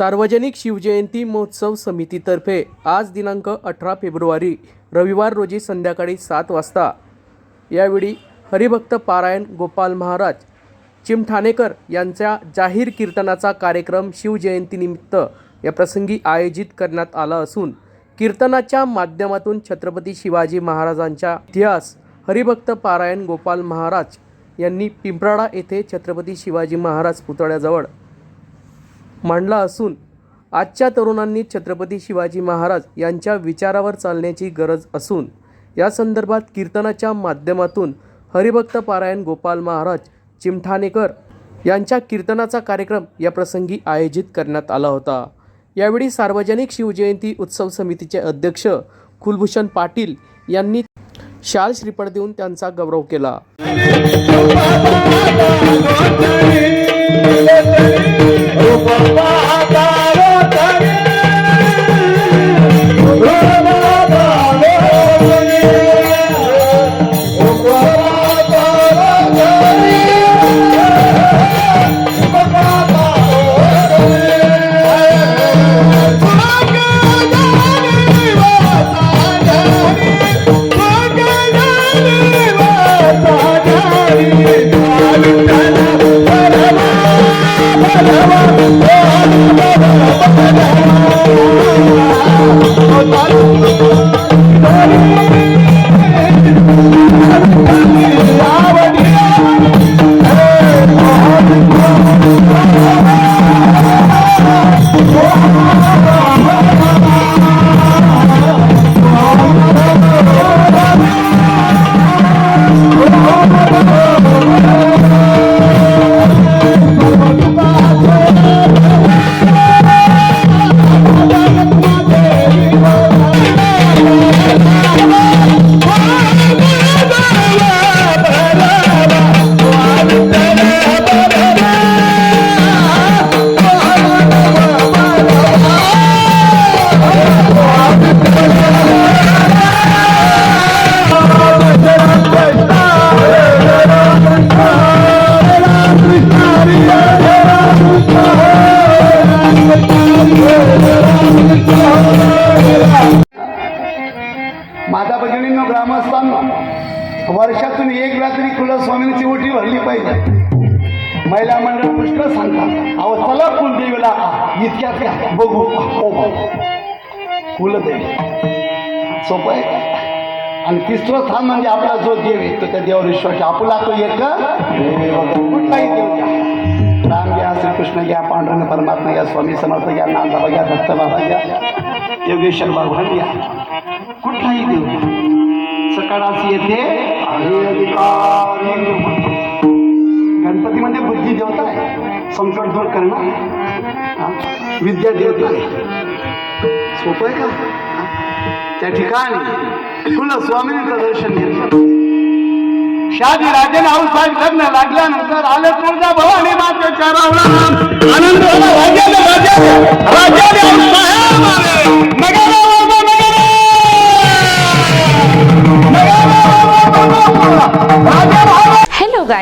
सार्वजनिक शिवजयंती महोत्सव समितीतर्फे आज दिनांक अठरा फेब्रुवारी रविवार रोजी संध्याकाळी सात वाजता. यावेळी हरिभक्त पारायण गोपाल महाराज चिमठाणेकर यांच्या जाहीर कीर्तनाचा कार्यक्रम शिवजयंतीनिमित्त या प्रसंगी आयोजित करण्यात आला असून कीर्तनाच्या माध्यमातून छत्रपती शिवाजी महाराजांचा इतिहास हरिभक्त पारायण गोपाल महाराज यांनी पिंपराडा येथे छत्रपती शिवाजी महाराज पुतळ्याजवळ मांडला असून आजच्या तरुणांनी छत्रपती शिवाजी महाराज यांच्या विचारावर चालण्याची गरज असून या संदर्भात कीर्तनाच्या माध्यमातून हरिभक्त पारायण गोपाल महाराज चिमठाणेकर यांच्या कीर्तनाचा कार्यक्रम या प्रसंगी आयोजित करण्यात आला होता. यावेळी सार्वजनिक शिवजयंती उत्सव समितीचे अध्यक्ष कुलभूषण पाटील यांनी शाल श्रीफळ देऊन त्यांचा गौरव केला. Allah वर्षातून एक रात्री कुलस्वामींची ओटी भरली पाहिजे. महिला मंडळ पुष्कळ सांगतात अहो चला कुलदेवीला इतक्यात का बघू. हो कुलदेवी. सोपं आहे का? आणि तिसरं स्थान म्हणजे आपला जो देव आहे तो त्या देवावर विश्वास आपला तो एक कुठलाही देव घ्या. राम घ्या श्रीकृष्ण घ्या पांडुरंग परमात्मा घ्या स्वामी समर्थ घ्या नांदाबा घ्या दत्त बाबा घ्या योगेश्वर भगवान घ्या. कुठलाही देव घ्या. सकाळास येते गणपती म्हणजे बुद्धी देवता आहे. संकट दूर करणं विद्या देवता आहे. सोपं आहे का? त्या ठिकाणी तुला स्वामींचं दर्शन घेतलं. शादी राजेने आऊसाहेब लग्न लागल्यानंतर आलं तुळजा भवानी मातेच्या चारावला आनंद